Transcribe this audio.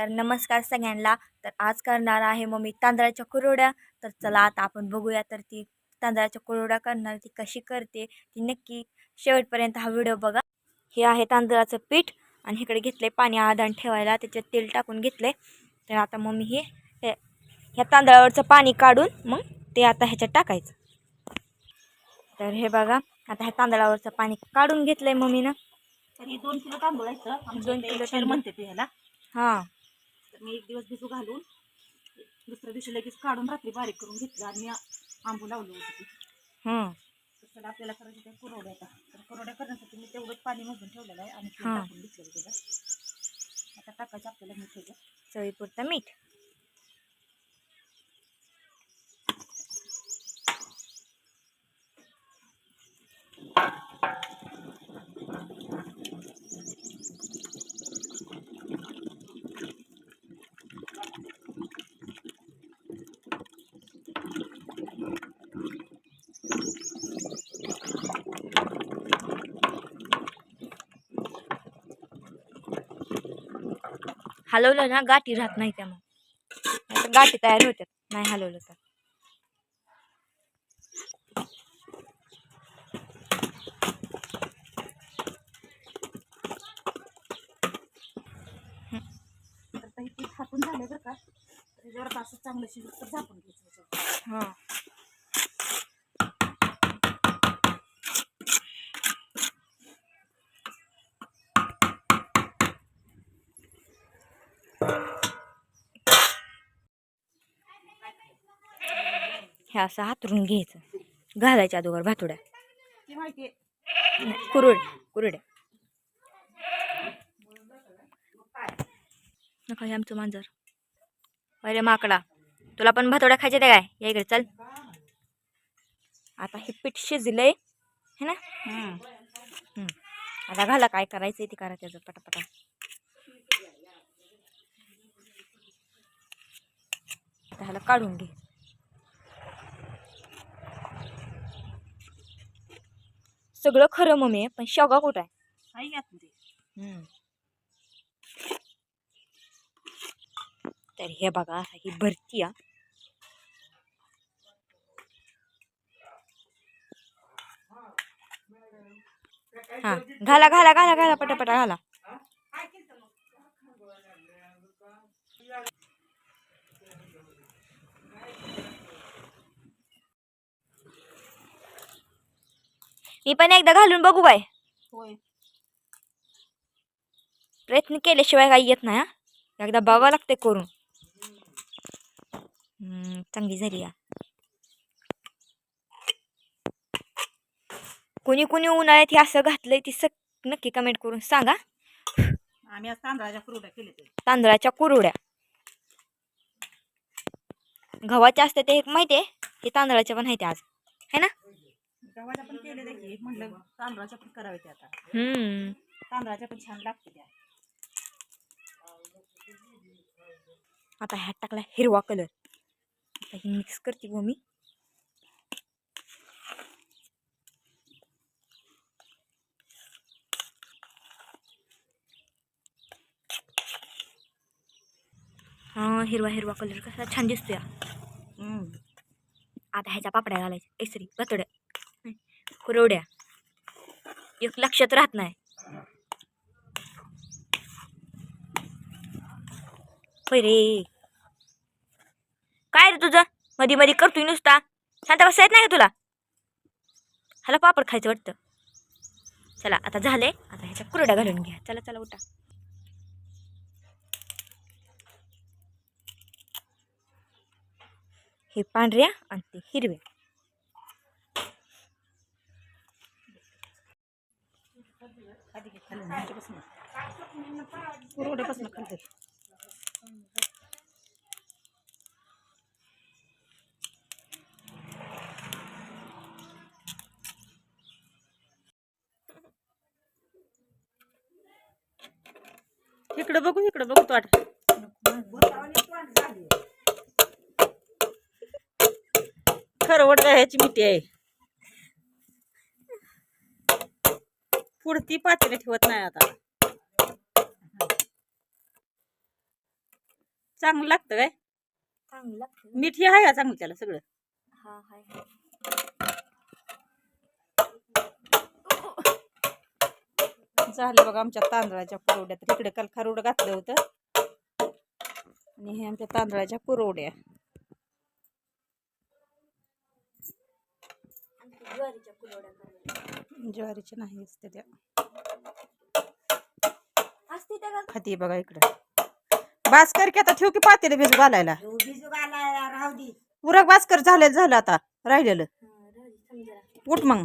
तर नमस्कार सगळ्यांना. तर आज करणार आहे मम्मी तांदळाच्या कुरवड्या. तर चला आता आपण बघूया तर ती तांदळाच्या कुरवड्या करणार ती कशी करते ती नक्की शेवटपर्यंत हा व्हिडिओ बघा. हे आहे तांदळाचं पीठ आणि इकडे घेतले पाणी आदान ठेवायला त्याच्यात तेल टाकून घेतले तर आता मम्मी हे हे- ह्या तांदळावरचं पाणी काढून मग ते आता ह्याच्यात टाकायचं. तर हे बघा आता ह्या तांदळावरचं पाणी काढून घेतलंय मम्मीनं. तर हे दोन किलो तांदूळ दोन किलो. म्हणते ते ह्याला. हां. तर मी एक दिवस भिजू घालून दुसऱ्या दिवशी लगेच काढून रात्री बारीक करून घेतलं आणि आंबू लावलं होतं तर आपल्याला करायचं त्या कुरवड्या आता. तर कुरवड्या करण्यासाठी मी तेवढंच पाणी मोजून ठेवलेलं आहे आणि. टाकून घेतलेलं आता टाकायचं आपल्याला मीठ चवीपुरतं मीठ. हलवलं ना गाठी राहत नाही त्या मग. गाठी तयार होतात नाही हलवलं तर. झालं बरं का. त्याच्यावर असं चांगलं शिजत तर झाकून घ्यायचं. हां. हे असं हातरून घ्यायचं. घालायच्या अगोदर भातुड्या. कुरुड कुरुड्या. नका हे आमचं मांजर. अरे माकडा. तुला पण भातोड्या खायचे ते काय? या इकडे चल. आता हे पीठ शिजलंय. है ना? आता घाला काय करायचंय ते करा त्याचं पटापटा. आता ह्याला काढून घे. सगळं खरं मम्मी पण शेवगा कुठं आहे? आहे. तर हे बघा ही भरती आ हा घाला घाला घाला घाला पटापटा घाला. मी पण एकदा घालून बघू काय होय. प्रयत्न केल्याशिवाय काही येत नाही हा. एकदा बघावं लागते करून. हम्म, चांगली झाली या. कोणी कोणी उन्हाळ्यात हे असं घातलंय ती नक्की कमेंट करून सांगा. आम्ही आज तांदळाच्या ते तांदळाच्या कुरवड्या. गव्हाच्या असते ते एक माहिती आहे हे तांदळाच्या पण आहेत आज. है ना? गव्हाच्या पण केले की म्हटलं तांदळाच्या पण करावे ते आता. हम्म. तांदळाच्या पण छान लागते त्या. आता ह्यात टाकला हिरवा कलर. आता ही मिक्स करते व मी. हा हिरवा हिरवा कलर कसा छान दिसतोय. हम्म. आता ह्याच्या पापड्या घालायच्या. ऐसरी बतोड्या कुरवड्या. एक लक्षात राहत नाही. होय रे काय रे तुझं? मधी मधी करतोय नुसता. शांत बसा येत नाही का तुला? ह्याला पापड खायचं वाटतं. चला आता झाले. आता ह्याच्या कुरड्या घालून घ्या. चला चला उठा. हे पांढऱ्या आणि ते हिरव्या. आधी घे खालून ह्याच्यापासून कुरवड्यापासून खालते इकडं बघू इकडं बघू तो आठ खरवट ह्याची मिठी आहे पुढती पातेले ठेवत नाही आता. चांगलं लागतं काय? चांगलं लागतं मीठ हे आहे का चांगलं त्याला सगळं? हा हाय. झालं बघा आमच्या तांदळाच्या कुरवड्या तर इकडे काल खारुडं घातलं होतं. आणि हे आमच्या तांदळाच्या कुरवड्या आणखी ज्वारीच्या कुरवड्या ज्वारीच्या नाही असते त्या. खाती बघा इकडं. बास कर की आता ठेव की पातेले भिजू घालायला. दे. उरक बास कर झालं झालं आता राहिलेलं. हा, उठ मग.